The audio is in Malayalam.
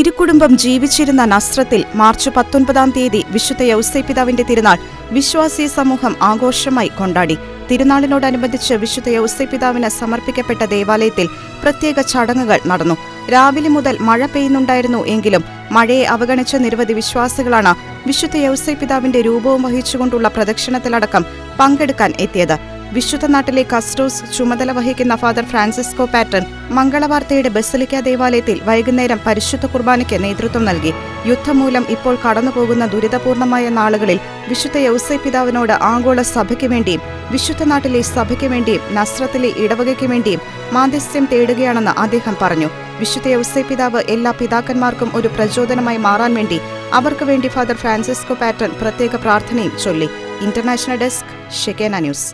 തിരുക്കുടുംബം ജീവിച്ചിരുന്ന നസ്രത്തിൽ മാർച്ച് പത്തൊൻപതാം തീയതി വിശുദ്ധ യൗസൈപിതാവിന്റെ തിരുനാൾ വിശ്വാസി സമൂഹം ആഘോഷമായി കൊണ്ടാടി. തിരുനാളിനോടനുബന്ധിച്ച് വിശുദ്ധ യൗസൈപിതാവിന് സമർപ്പിക്കപ്പെട്ട ദേവാലയത്തിൽ പ്രത്യേക ചടങ്ങുകൾ നടന്നു. രാവിലെ മുതൽ മഴ പെയ്യുന്നുണ്ടായിരുന്നു എങ്കിലും മഴയെ അവഗണിച്ച നിരവധി വിശ്വാസികളാണ് വിശുദ്ധ യൗസൈപിതാവിന്റെ രൂപവും വഹിച്ചുകൊണ്ടുള്ള പ്രദക്ഷിണത്തിലടക്കം പങ്കെടുക്കാൻ എത്തിയത്. വിശുദ്ധ നാട്ടിലെ കസ്റ്റോസ് ചുമതല വഹിക്കുന്ന ഫാദർ ഫ്രാൻസിസ്കോ പാറ്റൺ മംഗളവാർത്തയുടെ ബസലിക്ക ദേവാലയത്തിൽ വൈകുന്നേരം പരിശുദ്ധ കുർബാനയ്ക്ക് നേതൃത്വം നൽകി. യുദ്ധമൂലം ഇപ്പോൾ കടന്നുപോകുന്ന ദുരിതപൂർണമായ നാളുകളിൽ വിശുദ്ധ യൗസൈ പിതാവിനോട് ആഗോള സഭയ്ക്ക് വേണ്ടിയും വിശുദ്ധ നാട്ടിലെ സഭയ്ക്ക് വേണ്ടിയും നസ്രത്തിലെ ഇടവകയ്ക്ക് വേണ്ടിയും മാധ്യസ്ഥ്യം തേടുകയാണെന്ന് അദ്ദേഹം പറഞ്ഞു. വിശുദ്ധ യൗസൈ പിതാവ് എല്ലാ പിതാക്കന്മാർക്കും ഒരു പ്രചോദനമായി മാറാൻ വേണ്ടി അവർക്ക് വേണ്ടി ഫാദർ ഫ്രാൻസിസ്കോ പാറ്റൺ പ്രത്യേക പ്രാർത്ഥനയും ചൊല്ലി. International desk Shekinah news.